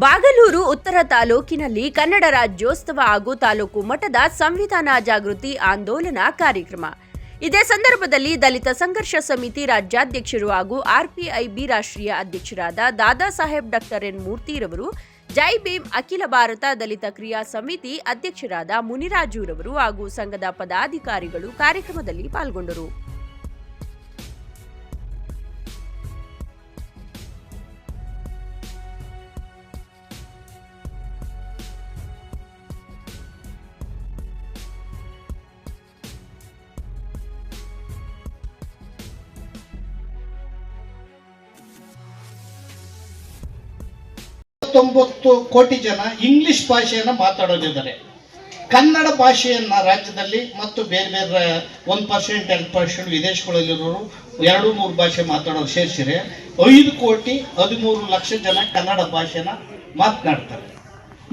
ಬಾಗಲೂರು ಉತ್ತರ ತಾಲೂಕಿನಲ್ಲಿ ಕನ್ನಡ ರಾಜ್ಯೋತ್ಸವ ಹಾಗೂ ತಾಲೂಕು ಮಟ್ಟದ ಸಂವಿಧಾನ ಜಾಗೃತಿ ಆಂದೋಲನ ಕಾರ್ಯಕ್ರಮ. ಇದೇ ಸಂದರ್ಭದಲ್ಲಿ ದಲಿತ ಸಂಘರ್ಷ ಸಮಿತಿ ರಾಜ್ಯಾಧ್ಯಕ್ಷರು ಹಾಗೂ ಆರ್ಪಿಐಬಿ ರಾಷ್ಟ್ರೀಯ ಅಧ್ಯಕ್ಷರಾದ ದಾದಾ ಸಾಹೇಬ್ ಡಾಕ್ಟರ್ ಎನ್ ಮೂರ್ತಿರವರು, ಜೈ ಭೀಮ್, ಅಖಿಲ ಭಾರತ ದಲಿತ ಕ್ರಿಯಾ ಸಮಿತಿ ಅಧ್ಯಕ್ಷರಾದ ಮುನಿರಾಜುರವರು ಹಾಗೂ ಸಂಘದ ಪದಾಧಿಕಾರಿಗಳು ಕಾರ್ಯಕ್ರಮದಲ್ಲಿ ಪಾಲ್ಗೊಂಡರು. ತೊಂಬತ್ತು ಕೋಟಿ ಜನ ಇಂಗ್ಲಿಷ್ ಭಾಷೆಯನ್ನು ಮಾತಾಡೋದಿದ್ದಾರೆ. ಕನ್ನಡ ಭಾಷೆಯನ್ನು ರಾಜ್ಯದಲ್ಲಿ ಮತ್ತು ಬೇರೆ ಬೇರೆ ಒಂದು ಪರ್ಸೆಂಟ್ ಎರಡು ಪರ್ಸೆಂಟ್ ವಿದೇಶಗಳಲ್ಲಿರೋರು ಎರಡು, ಮೂರು ಭಾಷೆ ಮಾತಾಡೋರು ಸೇರಿಸಿದ್ರೆ ಐದು ಕೋಟಿ, ಹದಿಮೂರು ಲಕ್ಷ ಜನ ಕನ್ನಡ ಭಾಷೆನ ಮಾತನಾಡ್ತಾರೆ.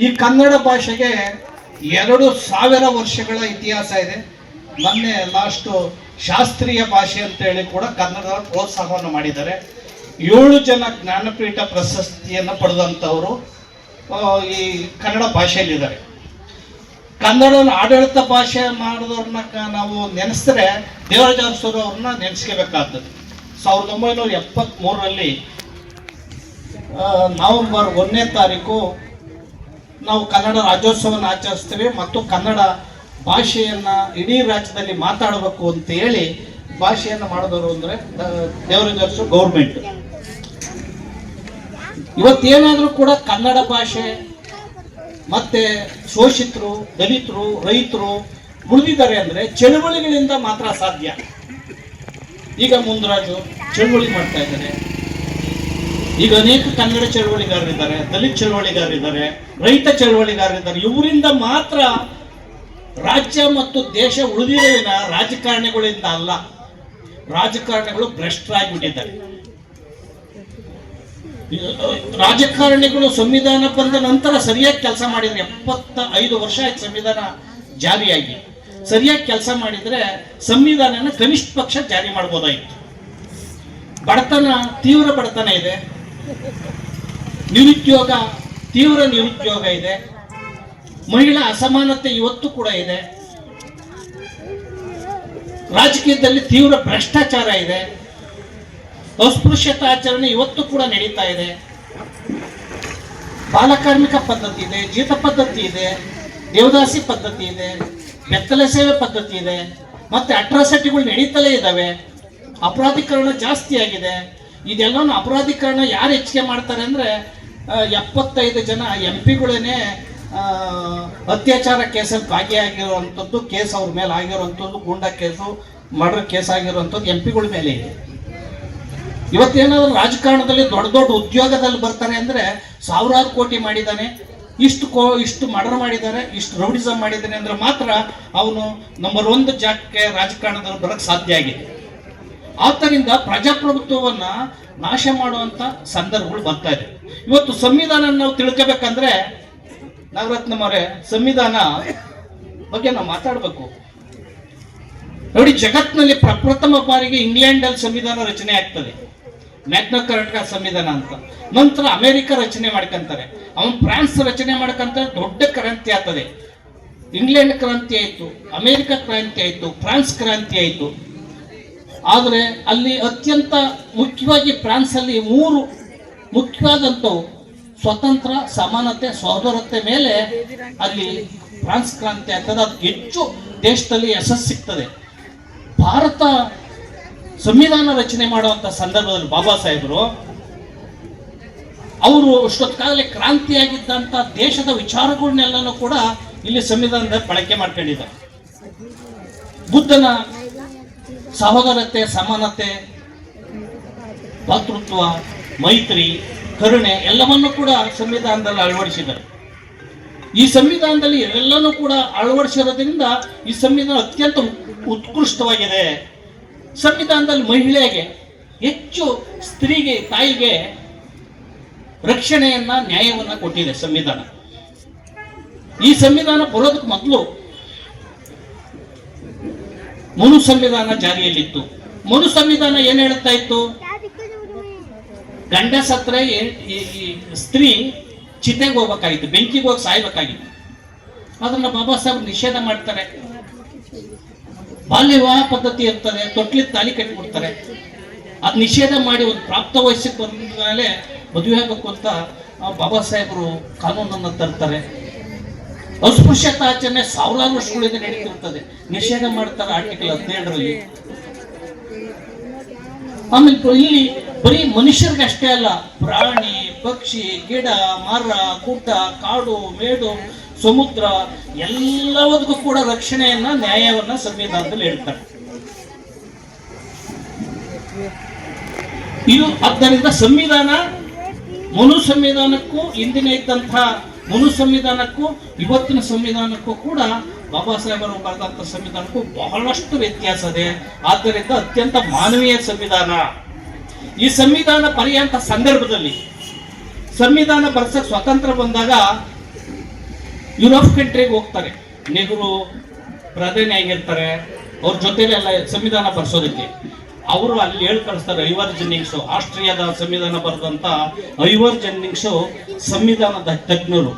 ಈ ಕನ್ನಡ ಭಾಷೆಗೆ ಎರಡು ಸಾವಿರ ವರ್ಷಗಳ ಇತಿಹಾಸ ಇದೆ. ಮೊನ್ನೆ ಲಾಸ್ಟು ಶಾಸ್ತ್ರೀಯ ಭಾಷೆ ಅಂತ ಹೇಳಿ ಕೂಡ ಕನ್ನಡ ಪ್ರೋತ್ಸಾಹವನ್ನು ಮಾಡಿದ್ದಾರೆ. ಏಳು ಜನ ಜ್ಞಾನಪೀಠ ಪ್ರಶಸ್ತಿಯನ್ನು ಪಡೆದಂಥವರು ಈ ಕನ್ನಡ ಭಾಷೆಯಲ್ಲಿದ್ದಾರೆ. ಕನ್ನಡ ಆಡಳಿತ ಭಾಷೆ ಮಾಡಿದವ್ರನ್ನ ನಾವು ನೆನೆಸಿದ್ರೆ ದೇವರಾಜ ಅರಸರು ಅವ್ರನ್ನ ನೆನೆಸ್ಕೋಬೇಕಾಗ್ತದೆ. ಸಾವಿರದ ಒಂಬೈನೂರ ಎಪ್ಪತ್ತ್ಮೂರರಲ್ಲಿ ನವೆಂಬರ್ ಒಂದನೇ ತಾರೀಕು ನಾವು ಕನ್ನಡ ರಾಜ್ಯೋತ್ಸವನ ಆಚರಿಸ್ತೀವಿ ಮತ್ತು ಕನ್ನಡ ಭಾಷೆಯನ್ನು ಇಡೀ ರಾಜ್ಯದಲ್ಲಿ ಮಾತಾಡಬೇಕು ಅಂತ ಹೇಳಿ ಭಾಷೆಯನ್ನು ಮಾಡಿದವರು ಅಂದರೆ ದೇವರಾಜ ಅರಸು ಗೌರ್ಮೆಂಟ್. ಇವತ್ತೇನಾದರೂ ಕೂಡ ಕನ್ನಡ ಭಾಷೆ, ಮತ್ತೆ ಶೋಷಿತರು, ದಲಿತರು, ರೈತರು ಉಳಿದಿದ್ದಾರೆ ಅಂದ್ರೆ ಚಳುವಳಿಗಳಿಂದ ಮಾತ್ರ ಸಾಧ್ಯ. ಈಗ ಮುಂದರಾಜು ಚಳುವಳಿ ಮಾಡ್ತಾ ಇದ್ದಾರೆ. ಈಗ ಅನೇಕ ಕನ್ನಡ ಚಳುವಳಿಗಾರರಿದ್ದಾರೆ, ದಲಿತ ಚಳುವಳಿಗಾರರಿದ್ದಾರೆ, ರೈತ ಚಳುವಳಿಗಾರರಿದ್ದಾರೆ. ಇವರಿಂದ ಮಾತ್ರ ರಾಜ್ಯ ಮತ್ತು ದೇಶ ಉಳಿದಿರುವಿನ ರಾಜಕಾರಣಿಗಳಿಂದ ಅಲ್ಲ. ರಾಜಕಾರಣಿಗಳು ಭ್ರಷ್ಟರಾಗಿಬಿಟ್ಟಿದ್ದಾರೆ. ರಾಜಕಾರಣಿಗಳು ಸಂವಿಧಾನ ಬಂದ ನಂತರ ಸರಿಯಾಗಿ ಕೆಲಸ ಮಾಡಿದ್ರೆ ಎಪ್ಪತ್ತ ಐದು ವರ್ಷ ಆಯ್ತು ಸಂವಿಧಾನ ಜಾರಿಯಾಗಿ. ಸರಿಯಾಗಿ ಕೆಲಸ ಮಾಡಿದ್ರೆ ಸಂವಿಧಾನನ ಕನಿಷ್ಠ ಪಕ್ಷ ಜಾರಿ ಮಾಡ್ಬೋದಾಗಿತ್ತು ಬಡತನ, ತೀವ್ರ ಬಡತನ ಇದೆ. ನಿರುದ್ಯೋಗ, ತೀವ್ರ ನಿರುದ್ಯೋಗ ಇದೆ. ಮಹಿಳಾ ಅಸಮಾನತೆ ಇವತ್ತು ಕೂಡ ಇದೆ. ರಾಜಕೀಯದಲ್ಲಿ ತೀವ್ರ ಭ್ರಷ್ಟಾಚಾರ ಇದೆ. ಅಸ್ಪೃಶ್ಯತಾಚರಣೆ ಇವತ್ತು ಕೂಡ ನಡೀತಾ ಇದೆ. ಬಾಲಕಾರ್ಮಿಕ ಪದ್ಧತಿ ಇದೆ ಜೀತ ಪದ್ಧತಿ ಇದೆ, ದೇವದಾಸಿ ಪದ್ಧತಿ ಇದೆ, ಬೆತ್ತಲೆ ಸೇವೆ ಪದ್ಧತಿ ಇದೆ, ಮತ್ತೆ ಅಟ್ರಾಸಿಟಿಗಳು ನಡೀತಲೇ ಇದ್ದಾವೆ. ಅಪರಾಧೀಕರಣ ಜಾಸ್ತಿ ಆಗಿದೆ. ಇದೆಲ್ಲನೂ ಅಪರಾಧೀಕರಣ ಯಾರು ಹೆಚ್ಚಿಗೆ ಮಾಡ್ತಾರೆ ಅಂದ್ರೆ ಎಪ್ಪತ್ತೈದು ಜನ ಎಂ ಪಿಗಳೇ ಅತ್ಯಾಚಾರ ಕೇಸಲ್ಲಿ ಭಾಗಿಯಾಗಿರುವಂಥದ್ದು, ಕೇಸ್ ಅವ್ರ ಮೇಲೆ ಆಗಿರುವಂಥದ್ದು, ಗೂಂಡಾ ಕೇಸು, ಮರ್ಡರ್ ಕೇಸ್ ಆಗಿರುವಂಥದ್ದು ಎಂ ಪಿಗಳ ಮೇಲೆ ಇದೆ. ಇವತ್ತೇನಾದ್ರೂ ರಾಜಕಾರಣದಲ್ಲಿ ದೊಡ್ಡ ದೊಡ್ಡ ಉದ್ಯೋಗದಲ್ಲಿ ಬರ್ತಾರೆ ಅಂದ್ರೆ ಸಾವಿರಾರು ಕೋಟಿ ಮಾಡಿದ್ದಾನೆ, ಇಷ್ಟು ಕೋ, ಇಷ್ಟು ಮರ್ಡರ್ ಮಾಡಿದ್ದಾರೆ, ಇಷ್ಟು ರೌಡಿಸಮ್ ಮಾಡಿದ್ದಾನೆ ಅಂದ್ರೆ ಮಾತ್ರ ಅವನು ನಂಬರ್ ಒಂದು ಜಾಗಕ್ಕೆ ರಾಜಕಾರಣದಲ್ಲಿ ಬರಕ್ ಸಾಧ್ಯ ಆಗಿದೆ. ಆದ್ದರಿಂದ ಪ್ರಜಾಪ್ರಭುತ್ವವನ್ನ ನಾಶ ಮಾಡುವಂತ ಸಂದರ್ಭಗಳು ಬರ್ತಾ ಇದೆ. ಇವತ್ತು ಸಂವಿಧಾನ ನಾವು ತಿಳ್ಕೋಬೇಕಂದ್ರೆ ನಾಗರತ್ನಮರೇ ಸಂವಿಧಾನ ಬಗ್ಗೆ ನಾವು ಮಾತಾಡಬೇಕು. ನೋಡಿ, ಜಗತ್ತಿನಲ್ಲಿ ಪ್ರಪ್ರಥಮ ಬಾರಿಗೆ ಇಂಗ್ಲೆಂಡ್ ಅಲ್ಲಿ ಸಂವಿಧಾನ ರಚನೆ ಆಗ್ತದೆ. ಮ್ಯಾಗ್ನಾ ಕರ್ನಾಟಕ ಸಂವಿಧಾನ ಅಂತ. ನಂತರ ಅಮೆರಿಕ ರಚನೆ ಮಾಡ್ಕೊಂತಾರೆ. ಅವನ್ ಫ್ರಾನ್ಸ್ ರಚನೆ ಮಾಡ್ಕಂತ ದೊಡ್ಡ ಕ್ರಾಂತಿ ಆಗ್ತದೆ. ಇಂಗ್ಲೆಂಡ್ ಕ್ರಾಂತಿ ಆಯಿತು, ಅಮೆರಿಕ ಕ್ರಾಂತಿ ಆಯಿತು, ಫ್ರಾನ್ಸ್ ಕ್ರಾಂತಿ ಆಯಿತು. ಆದರೆ ಅಲ್ಲಿ ಅತ್ಯಂತ ಮುಖ್ಯವಾಗಿ ಫ್ರಾನ್ಸ್ ಅಲ್ಲಿ ಮೂರು ಮುಖ್ಯವಾದಂಥವು, ಸ್ವತಂತ್ರ, ಸಮಾನತೆ ಸಹೋದರತೆ ಮೇಲೆ ಅಲ್ಲಿ ಫ್ರಾನ್ಸ್ ಕ್ರಾಂತಿ ಆಗ್ತದೆ. ಅದು ಹೆಚ್ಚು ದೇಶದಲ್ಲಿ ಯಶಸ್ಸು ಸಿಗ್ತದೆ. ಭಾರತ ಸಂವಿಧಾನ ರಚನೆ ಮಾಡುವಂತ ಸಂದರ್ಭದಲ್ಲಿ ಬಾಬಾ ಸಾಹೇಬರು, ಅವರು ಅಷ್ಟೊತ್ತಾಗಲೇ ಕ್ರಾಂತಿಯಾಗಿದ್ದಂಥ ದೇಶದ ವಿಚಾರಗಳನ್ನೆಲ್ಲನೂ ಕೂಡ ಇಲ್ಲಿ ಸಂವಿಧಾನದಲ್ಲಿ ಬಳಕೆ ಮಾಡ್ಕೊಂಡಿದ್ದಾರೆ. ಬುದ್ಧನ ಸಹೋದರತೆ, ಸಮಾನತೆ, ಭಾತೃತ್ವ, ಮೈತ್ರಿ, ಕರುಣೆ ಎಲ್ಲವನ್ನೂ ಕೂಡ ಸಂವಿಧಾನದಲ್ಲಿ ಅಳವಡಿಸಿದ್ದಾರೆ. ಈ ಸಂವಿಧಾನದಲ್ಲಿ ಎಲ್ಲನೂ ಕೂಡ ಅಳವಡಿಸಿರೋದ್ರಿಂದ ಈ ಸಂವಿಧಾನ ಅತ್ಯಂತ ಉತ್ಕೃಷ್ಟವಾಗಿದೆ. ಸಂವಿಧಾನದಲ್ಲಿ ಮಹಿಳೆಗೆ ಹೆಚ್ಚು ಸ್ತ್ರೀಗೆ, ತಾಯಿಗೆ ರಕ್ಷಣೆಯನ್ನ, ನ್ಯಾಯವನ್ನ ಕೊಟ್ಟಿದೆ ಸಂವಿಧಾನ. ಈ ಸಂವಿಧಾನ ಬರೋದಕ್ಕೆ ಮೊದಲು ಮನು ಸಂವಿಧಾನ ಜಾರಿಯಲ್ಲಿತ್ತು. ಮನು ಸಂವಿಧಾನ ಏನ್ ಹೇಳ್ತಾ ಇತ್ತು? ಗಂಡ ಸತ್ರೆ ಸ್ತ್ರೀ ಚಿತೆಗೆ ಹೋಗ್ಬೇಕಾಗಿತ್ತು, ಬೆಂಕಿಗೆ ಹೋಗಿ ಸಾಯ್ಬೇಕಾಗಿತ್ತು. ಅದನ್ನ ಬಾಬಾ ಸಾಹೇಬ್ ನಿಷೇಧ ಮಾಡ್ತಾರೆ. ಬಾಲ್ಯ ವಿವಾಹ ಪದ್ಧತಿ ಇರ್ತದೆ ತೊಟ್ಲಿ ತಾಲಿ ಕಟ್ಟಿಬಿಡ್ತಾರೆ ಅದ್ ನಿಷೇಧ ಮಾಡಿ ಒಂದು ಪ್ರಾಪ್ತ ವಯಸ್ಸಿಗೆ ಬಂದ ಮೇಲೆ ಮದುವೆ ಆಗಬೇಕು ಅಂತ ಬಾಬಾ ಸಾಹೇಬರು ಕಾನೂನನ್ನು ತರ್ತಾರೆ. ಅಸ್ಪೃಶ್ಯತಾ ಆಚರಣೆ ಸಾವಿರಾರು ವರ್ಷಗಳಿಂದ ನಡೀತಿರ್ತದೆ. ನಿಷೇಧ ಮಾಡ್ತಾರೆ ಆರ್ಟಿಕಲ್ ಹದಿನೇಳರಲ್ಲಿ. ಆಮೇಲೆ ಇಲ್ಲಿ ಬರೀ ಮನುಷ್ಯರಿಗೆ ಅಷ್ಟೇ ಅಲ್ಲ, ಪ್ರಾಣಿ, ಪಕ್ಷಿ, ಗಿಡ, ಮರ, ಕೂಟ, ಕಾಡು, ಮೇಡು ಸಮುದ್ರ ಎಲ್ಲವದಕ್ಕೂ ಕೂಡ ರಕ್ಷಣೆಯನ್ನ, ನ್ಯಾಯವನ್ನ ಸಂವಿಧಾನದಲ್ಲಿ ಹೇಳ್ತಾರೆ. ಇದು ಆದ್ದರಿಂದ ಸಂವಿಧಾನ, ಮನು ಸಂವಿಧಾನಕ್ಕೂ ಹಿಂದಿನ ಇದ್ದಂತಹ ಮನು ಸಂವಿಧಾನಕ್ಕೂ, ಇವತ್ತಿನ ಸಂವಿಧಾನಕ್ಕೂ ಕೂಡ ಬಾಬಾ ಸಾಹೇಬರು ಬರೆದಂತ ಸಂವಿಧಾನಕ್ಕೂ ಬಹಳಷ್ಟು ವ್ಯತ್ಯಾಸ ಇದೆ. ಆದ್ದರಿಂದ ಅತ್ಯಂತ ಮಾನವೀಯ ಸಂವಿಧಾನ. ಈ ಸಂವಿಧಾನ ಪರ್ಯಂತ ಸಂದರ್ಭದಲ್ಲಿ, ಸಂವಿಧಾನ ಬರ್ಸಕ್ ಸ್ವತಂತ್ರ ಬಂದಾಗ ಯುರೋಪ್ ಕಂಟ್ರಿಗೆ ಹೋಗ್ತಾರೆ. ನೆಹರು ಪ್ರಧಾನಿ ಆಗಿರ್ತಾರೆ. ಅವ್ರ ಜೊತೆಲೆಲ್ಲ ಸಂವಿಧಾನ ಬರ್ಸೋದಕ್ಕೆ. ಅವರು ಅಲ್ಲಿ ಹೇಳಿ ಕಳಿಸ್ತಾರೆ ಐವರ್ ಜೆನ್ನಿಂಗ್ಸ್ ಆಸ್ಟ್ರಿಯಾದ ಸಂವಿಧಾನ ಬರೆದಂತ ಐವರ್ ಜೆನ್ನಿಂಗ್ಸ್ ಸಂವಿಧಾನದ ತಜ್ಞರು.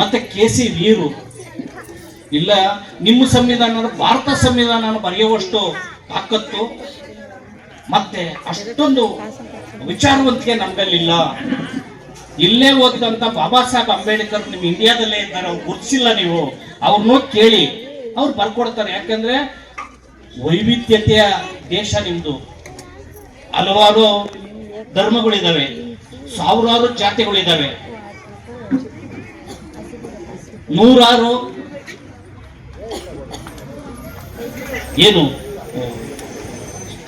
ಮತ್ತೆ ಕೆ ಸಿ ವೀರು. ಇಲ್ಲ, ನಿಮ್ಮ ಸಂವಿಧಾನ ಭಾರತ ಸಂವಿಧಾನ ಬರೆಯುವಷ್ಟು ತಾಕತ್ತು, ಮತ್ತೆ ಅಷ್ಟೊಂದು ವಿಚಾರವಂತಿಕೆ ನಮ್ಗಲ್ಲಿಲ್ಲ. ಇಲ್ಲೇ ಓದಿದಂತ ಬಾಬಾ ಸಾಹೇಬ್ ಅಂಬೇಡ್ಕರ್ ನಿಮ್ ಇಂಡಿಯಾದಲ್ಲೇ ಇದ್ದಾರೆ, ಅವ್ರು ಗುರ್ಸಿಲ್ಲ ನೀವು. ಅವ್ರನ್ನ ಕೇಳಿ. ಅವ್ರು ಬರ್ಕೊಡ್ತಾರೆ. ಯಾಕಂದ್ರೆ ವೈವಿಧ್ಯತೆಯ ದೇಶ ನಿಮ್ದು. ಹಲವಾರು ಧರ್ಮಗಳಿದಾವೆ. ಸಾವಿರಾರು ಜಾತಿಗಳಿದಾವೆ. ನೂರಾರು ಏನು?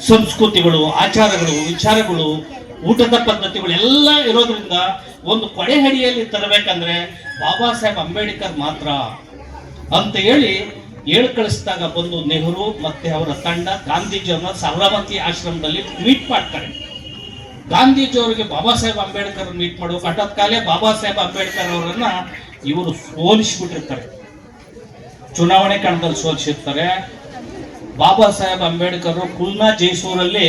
ಸಂಸ್ಕೃತಿಗಳು, ಆಚಾರಗಳು, ವಿಚಾರಗಳು, ಊಟದ ಪದ್ಧತಿಗಳು ಎಲ್ಲ ಇರೋದ್ರಿಂದ ಒಂದು ಕೊಡೆಹಡಿಯಲ್ಲಿ ತರಬೇಕಂದ್ರೆ ಬಾಬಾ ಸಾಹೇಬ್ ಅಂಬೇಡ್ಕರ್ ಮಾತ್ರ ಅಂತ ಹೇಳಿ ಹೇಳಿ ಕಳಿಸಿದಾಗ ಬಂದು ನೆಹರು ಮತ್ತೆ ಅವರ ತಂಡ ಗಾಂಧೀಜಿಯವರನ್ನ ಸಾಬರಮತಿ ಆಶ್ರಮದಲ್ಲಿ ಮೀಟ್ ಮಾಡ್ತಾರೆ. ಗಾಂಧೀಜಿಯವರಿಗೆ ಬಾಬಾ ಸಾಹೇಬ್ ಅಂಬೇಡ್ಕರ್ ಮೀಟ್ ಮಾಡುವ ಹಠಾತ್ ಕಾಲೇ ಬಾಬಾ ಸಾಹೇಬ್ ಅಂಬೇಡ್ಕರ್ ಅವರನ್ನ ಇವರು ಸೋಲಿಸ್ಬಿಟ್ಟಿರ್ತಾರೆ. ಚುನಾವಣೆ ಕಣದಲ್ಲಿ ಸೋಲಿಸಿರ್ತಾರೆ. ಬಾಬಾ ಸಾಹೇಬ್ ಅಂಬೇಡ್ಕರ್ ಕುಲ್ನಾ ಜೈಸೂರಲ್ಲಿ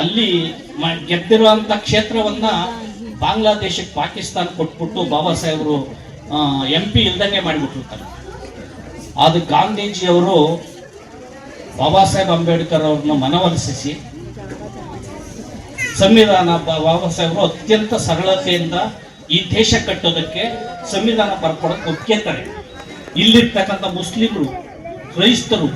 ಅಲ್ಲಿ ಗೆದ್ದಿರುವಂತ ಕ್ಷೇತ್ರವನ್ನ ಬಾಂಗ್ಲಾದೇಶಕ್ಕೆ ಪಾಕಿಸ್ತಾನ ಕೊಟ್ಬಿಟ್ಟು ಬಾಬಾ ಸಾಹೇಬರು ಎಂ ಪಿ ಇಲ್ದಂಗೆ ಮಾಡಿಬಿಟ್ಟಿರ್ತಾರೆ. ಅದು ಗಾಂಧೀಜಿಯವರು ಬಾಬಾ ಸಾಹೇಬ್ ಅಂಬೇಡ್ಕರ್ ಅವ್ರನ್ನ ಮನವೊಲಿಸಿ ಸಂವಿಧಾನ ಬಾಬಾ ಸಾಹೇಬರು ಅತ್ಯಂತ ಸರಳತೆಯಿಂದ ಈ ದೇಶ ಕಟ್ಟೋದಕ್ಕೆ ಸಂವಿಧಾನ ಬರ್ಕೊಡಕ್ಕೆ ಒಪ್ಕೇತಾರೆ. ಇಲ್ಲಿರ್ತಕ್ಕಂಥ ಮುಸ್ಲಿಮರು, ಕ್ರೈಸ್ತರು,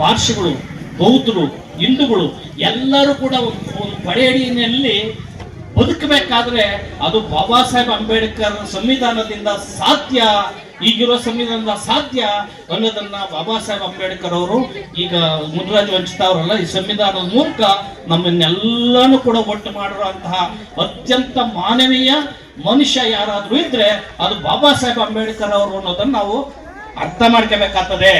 ಪಾರ್ಸಿಗಳು, ಬೌದ್ಧರು, ಹಿಂದೂಗಳು ಎಲ್ಲರೂ ಕೂಡ ಒಂದು ಒಂದು ಪಡೆಯಡಿನಲ್ಲಿ ಬದುಕಬೇಕಾದ್ರೆ ಅದು ಬಾಬಾ ಸಾಹೇಬ್ ಅಂಬೇಡ್ಕರ್ ಸಂವಿಧಾನದಿಂದ ಸಾಧ್ಯ, ಈಗಿರೋ ಸಂವಿಧಾನದ ಸಾಧ್ಯ ಅನ್ನೋದನ್ನ ಬಾಬಾ ಸಾಹೇಬ್ ಅಂಬೇಡ್ಕರ್ ಅವರು ಈಗ ಮುದ್ರಾಜ್ ವಂಚಿತ ಅವರಲ್ಲ, ಈ ಸಂವಿಧಾನದ ಮೂಲಕ ನಮ್ಮನ್ನೆಲ್ಲಾನು ಕೂಡ ಒಟ್ಟು ಮಾಡಿರುವಂತಹ ಅತ್ಯಂತ ಮಾನವೀಯ ಮನುಷ್ಯ ಯಾರಾದ್ರೂ ಇದ್ರೆ ಅದು ಬಾಬಾ ಸಾಹೇಬ್ ಅಂಬೇಡ್ಕರ್ ಅವರು ಅನ್ನೋದನ್ನ ನಾವು ಅರ್ಥ ಮಾಡ್ಕೋಬೇಕಾಗ್ತದೆ.